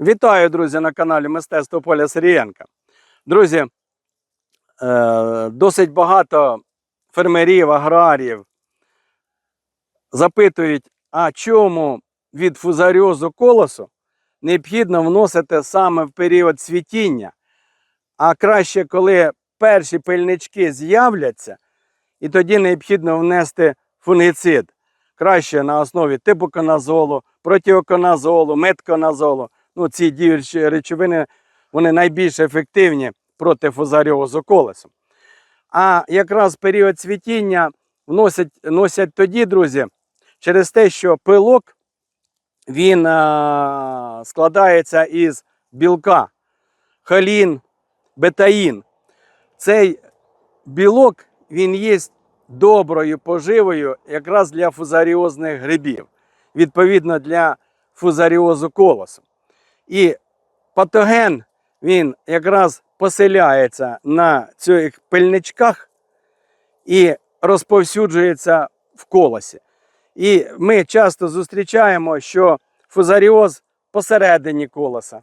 Вітаю, друзі, на каналі Мистецтво Поля Сирієнка. Друзі, е, досить багато фермерів, аграріїв запитують, а чому від фузаріозу колосу необхідно вносити саме в період цвітіння, а краще, коли перші пильнички з'являться, і тоді необхідно внести фунгіцид. Краще на основі тибуконазолу, протиоконазолу, метконазолу. Ну, ці діючі речовини вони найбільш ефективні проти фузаріозу колесу. А якраз період цвітіння вносять, носять тоді, друзі, через те, що пилок він а, складається із білка, холін, бетаїн. Цей білок він є доброю поживою якраз для фузаріозних грибів, відповідно для фузаріозу колосу. І патоген він якраз поселяється на цих пильничках і розповсюджується в колосі. І ми часто зустрічаємо, що фузаріоз посередині колоса,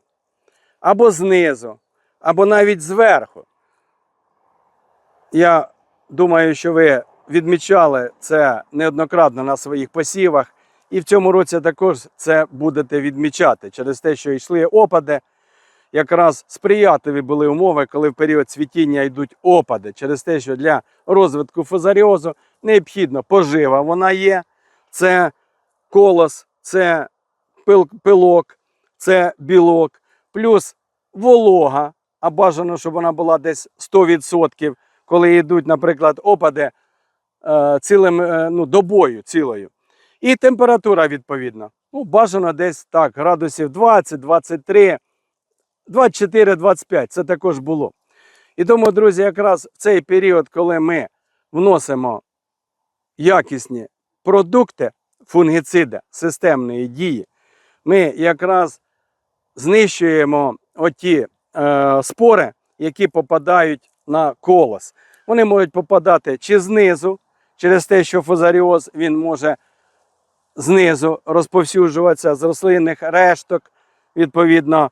або знизу, або навіть зверху. Я думаю, що ви відмічали це неоднократно на своїх посівах. І в цьому році також це будете відмічати через те, що йшли опади. Якраз сприятливі були умови, коли в період цвітіння йдуть опади, через те, що для розвитку фузаріозу необхідно пожива. Вона є, це колос, це пилок, це білок, плюс волога, а бажано, щоб вона була десь 100%, коли йдуть, наприклад, опади е, цілим, е, ну, добою цілою. І температура відповідна. Ну, бажано десь так, градусів 20, 23, 24, 25. Це також було. І тому, друзі, якраз в цей період, коли ми вносимо якісні продукти, фунгіциди системної дії, ми якраз знищуємо оті е, спори, які попадають на колос. Вони можуть попадати чи знизу, через те, що фузаріоз він може знизу розповсюджуватися з рослинних решток. Відповідно,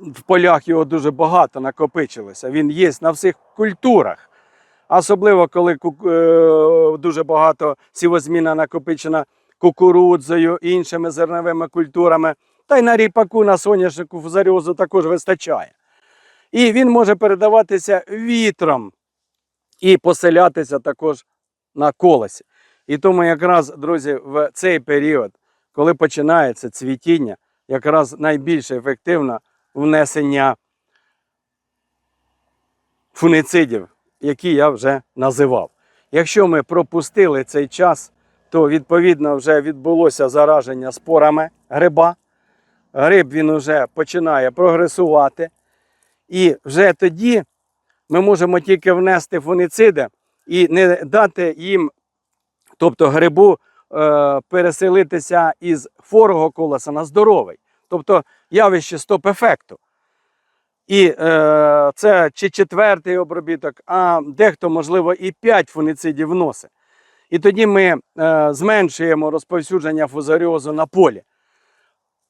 в полях його дуже багато накопичилося. Він є на всіх культурах. Особливо, коли е, дуже багато сівозміна накопичена кукурудзою, іншими зерновими культурами. Та й на ріпаку, на соняшнику фузаріозу також вистачає. І він може передаватися вітром і поселятися також на колесі. І тому якраз, друзі, в цей період, коли починається цвітіння, якраз найбільш ефективно внесення фунгіцидів, які я вже називав. Якщо ми пропустили цей час, то відповідно вже відбулося зараження спорами гриба. Гриб він вже починає прогресувати. І вже тоді ми можемо тільки внести фунгіциди і не дати їм тобто грибу е, переселитися із хворого колеса на здоровий. Тобто явище стоп-ефекту. І е, це чи четвертий обробіток, а дехто, можливо, і 5 фунгіцидів вносить. І тоді ми е, зменшуємо розповсюдження фузаріозу на полі.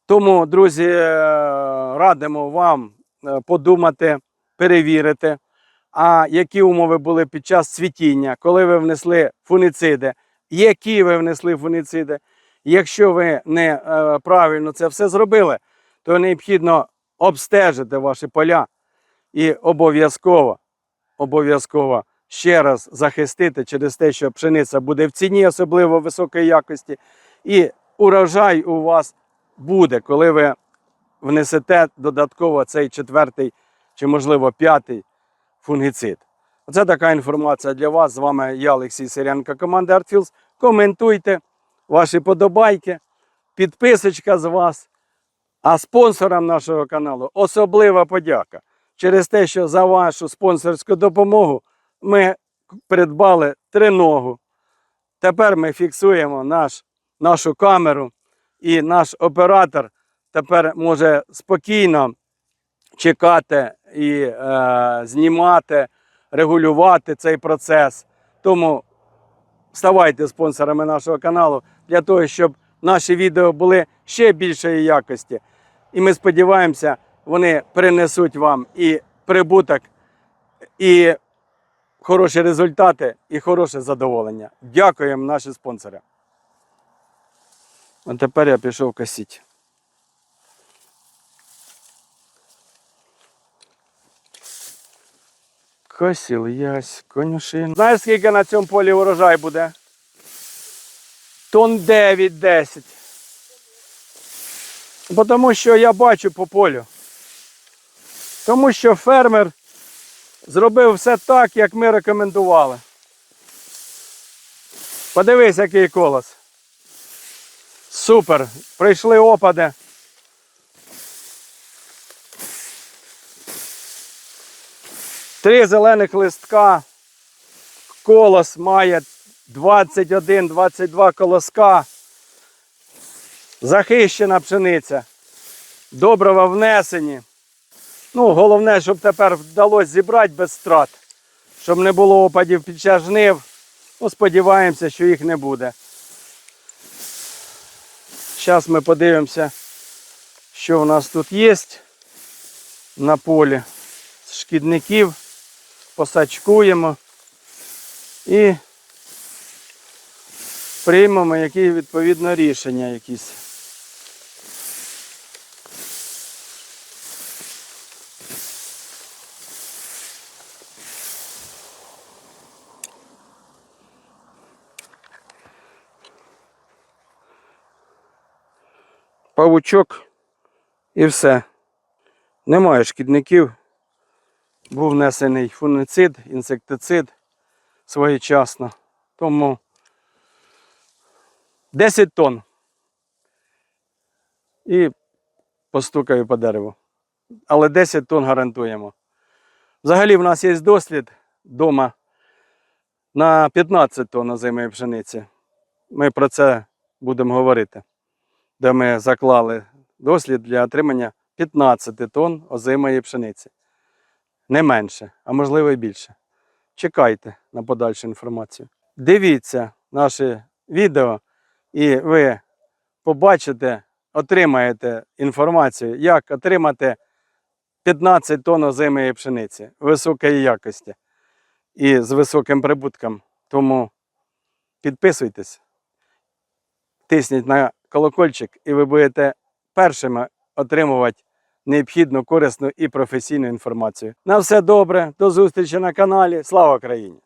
Тому, друзі, е, радимо вам е, подумати, перевірити, а які умови були під час цвітіння, коли ви внесли фунгіциди, які ви внесли фунгіциди. Якщо ви не е, правильно це все зробили, то необхідно обстежити ваші поля і обов'язково, обов'язково ще раз захистити через те, що пшениця буде в ціні, особливо високої якості, і урожай у вас буде, коли ви внесете додатково цей четвертий чи, можливо, п'ятий фунгіцид. Оце така інформація для вас. З вами я, Олексій Сирянко, команда ArtFields. Коментуйте ваші подобайки, підписочка з вас. А спонсорам нашого каналу особлива подяка через те, що за вашу спонсорську допомогу ми придбали триногу. Тепер ми фіксуємо наш, нашу камеру, і наш оператор тепер може спокійно чекати і е, знімати, регулювати цей процес. Тому ставайте спонсорами нашого каналу для того, щоб наші відео були ще більшої якості. І ми сподіваємося, вони принесуть вам і прибуток, і хороші результати, і хороше задоволення. Дякуємо наші спонсори. А тепер я пішов косити. Косів ясь, конюшин. Знаєш, скільки на цьому полі урожай буде? Тон 9-10. Бо Тому що я бачу по полю. Тому що фермер зробив все так, як ми рекомендували. Подивись, який колос. Супер. Прийшли опади. Три зелених листка. Колос має 21-22 колоска. Захищена пшениця. Добрива внесені. Ну, головне, щоб тепер вдалося зібрати без страт, щоб не було опадів під час жнив. Ну, сподіваємося, що їх не буде. Зараз ми подивимося, що у нас тут є на полі з шкідників. Посачкуємо і приймемо які відповідно рішення якісь. Павучок і все. Немає шкідників. Був внесений фунгицид, інсектицид своєчасно. Тому 10 тонн. І постукаю по дереву. Але 10 тонн гарантуємо. Взагалі в нас є дослід вдома на 15 тонн озимої пшениці. Ми про це будемо говорити, де ми заклали дослід для отримання 15 тонн озимої пшениці. Не менше, а можливо і більше. Чекайте на подальшу інформацію. Дивіться наше відео, і ви побачите, отримаєте інформацію, як отримати 15 тонн озимої пшениці високої якості і з високим прибутком. Тому підписуйтесь, тисніть на колокольчик, і ви будете першими отримувати необхідну, корисну і професійну інформацію. На все добре, до зустрічі на каналі. Слава Україні!